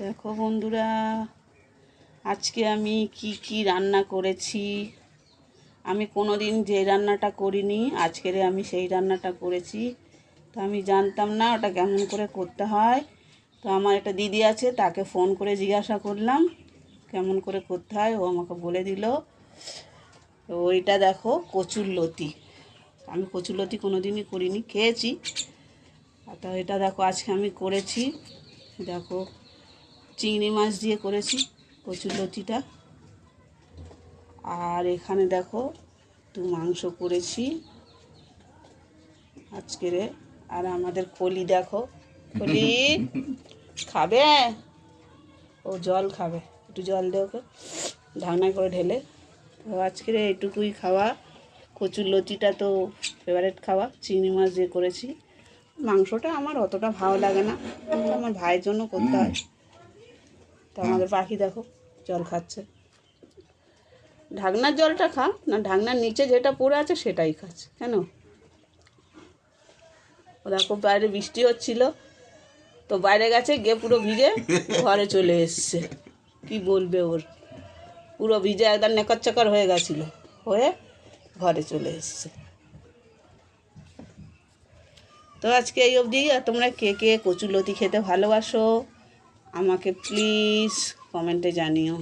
দেখো বন্ধুরা, আজকে আমি কি কি রান্না করেছি। আমি কোনো দিন যে রান্নাটা করিনি, আজকের আমি সেই রান্নাটা করেছি। তো আমি জানতাম না ওটা কেমন করে করতে হয়। তো আমার একটা দিদি আছে, তাকে ফোন করে জিজ্ঞাসা করলাম, কেমন করে করতে হয়, ও আমাকে বলে দিল। ওইটা দেখো, কচুর লতি। আমি কচুর লতি কোনো দিনই করিনি, খেয়েছি। তো এটা দেখো, আজকে আমি করেছি। দেখো চিংড়ি মাছ দিয়ে করেছি, কচুর লতিটা। আর এখানে দেখো, একটু মাংস করেছি। আজকের আর আমাদের কলি দেখো, কলি, খাবে? ও জল খাবে, একটু জল দে ওকে, ঢাকনায় করে ঢেলে। তো আজকের এইটুকুই খাওয়া, কচুর লতিটা তো ফেভারেট খাওয়া, চিংড়ি মাছ দিয়ে করেছি। মাংসটা আমার অতটা ভালো লাগে না আমার ভাইয়ের জন্য করতে হয়। তো আমাদের পাখি দেখো জল খাচ্ছে। ঢাকনার জলটা খা না ঢাকনার নিচে যেটা পড়ে আছে সেটাই খাচ্ছে কেন? দেখো বাইরে বৃষ্টি হচ্ছিল তো বাইরে গেছে গিয়ে পুরো ভিজে ঘরে চলে এসছে। কি বলবে ওর? পুরো ভিজে একদম নেকর চকর হয়ে গেছিল হয়ে ঘরে চলে এসছে। তো আজকে এই অবধি আর তোমরা কে কে কচুলতি খেতে ভালোবাসো? আমাকে প্লিজ কমেন্টে জানিও।